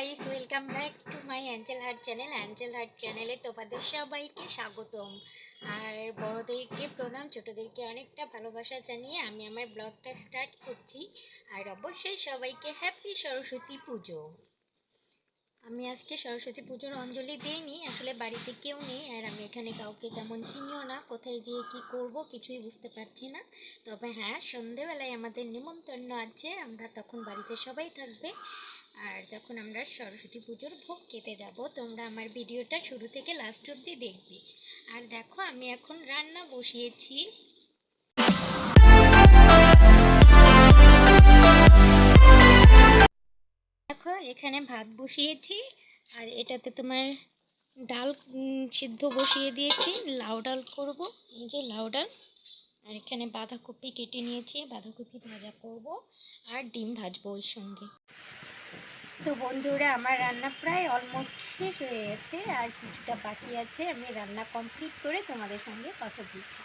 Guys welcome back to my angel heart channel angel heart চ্যানেলে তোমাদের সবাইকে স্বাগতম। আর বড়দেরকে প্রণাম, ছোটদেরকে অনেকটা ভালোবাসা জানিয়ে আমি আমার ব্লগটা স্টার্ট করছি। আর অবশ্যই সবাইকে হ্যাপি সরস্বতী পুজো। আমি আজকে সরস্বতী পুজোর অঞ্জলি দিইনি, আসলে বাড়িতে কেউ নেই, আর আমি এখানে কাউকে তেমন চিনিও না, কোথায় গিয়ে কি করব কিছুই বুঝতে পারছি না। তবে হ্যাঁ সন্ধেবেলায় আমাদের নিমন্ত্রণ আছে, আমরা তখন বাড়িতে সবাই থাকবে। আর যখন আমরা সরস্বতী পুজোর ভোগ খেতে যাব, তোমরা আমার ভিডিওটা শুরু থেকে লাস্ট অবধি দেখবে। আর দেখো, আমি এখন রান্না বসিয়েছি। দেখো, এখানে ভাত বসিয়েছি, আর এটাতে তোমার ডাল সিদ্ধ বসিয়ে দিয়েছি। লাউ ডাল করব, এই যে লাউ ডাল। আর এখানে বাঁধাকপি কেটে নিয়েছি, বাঁধাকপি ভাজা করব, আর ডিম ভাজবো ওই সঙ্গে। তো বন্ধুরা, আমার রান্না প্রায় অলমোস্ট শেষ হয়ে গেছে, আর কিছুটা বাকি আছে, আমি রান্না কমপ্লিট করে তোমাদের সঙ্গে কথা দিচ্ছি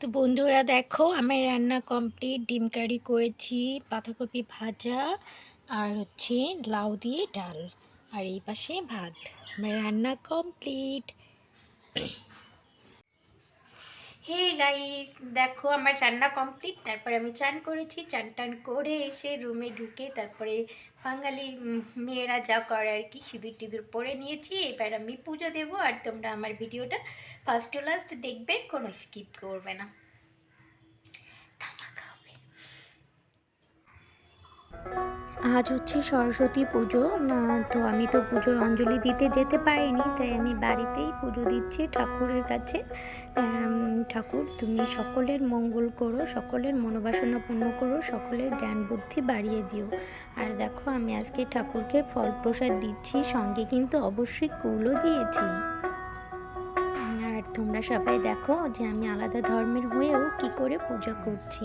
তো বন্ধুরা, দেখো আমার রান্না কমপ্লিট ডিম কারি করেছি, বাঁধাকপি ভাজা, আর হচ্ছে লাউ দিয়ে ডাল, আর এই পাশে ভাত। আমার রান্না কমপ্লিট হে গাইস দেখো আমার রান্না কমপ্লিট তারপরে আমি চান করেছি, চান টান করে এসে রুমে ঢুকে তারপরে বাঙালি মেয়েরা যা করে আর কি, সিঁদুর টিঁদুর পরে নিয়েছি, এবার আমি পুজো দেবো আর তোমরা আমার ভিডিওটা ফার্স্ট টু লাস্ট দেখবে, কোনো স্কিপ করবে না। আজ হচ্ছে সরস্বতী পুজো। আহ, তো আমি তো পুজোর অঞ্জলি দিতে যেতে পারিনি তাই আমি বাড়িতেই পুজো দিচ্ছি ঠাকুরের কাছে। ঠাকুর তুমি সকলের মঙ্গল করো সকলের মনোবাসনা পূর্ণ করো সকলের জ্ঞান বুদ্ধি বাড়িয়ে দিও। আর দেখো আমি আজকে ঠাকুরকে ফল প্রসাদ দিচ্ছি সঙ্গে কিন্তু অবশ্যই কুলও দিয়েছি। আর তোমরা সবাই দেখো যে আমি আলাদা ধর্মের হয়েও কি করে পূজা করছি।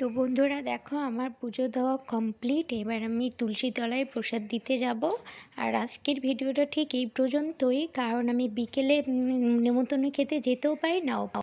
তো বন্ধুরা দেখো, আমার পুজো দেওয়া কমপ্লিট এবার আমি তুলসী তলায় প্রসাদ দিতে যাব আর আজকের ভিডিওটা ঠিক এই পর্যন্তই, কারণ আমি বিকেলে নেমন্তন্ন খেতে যেতেও পারি নাও পারি।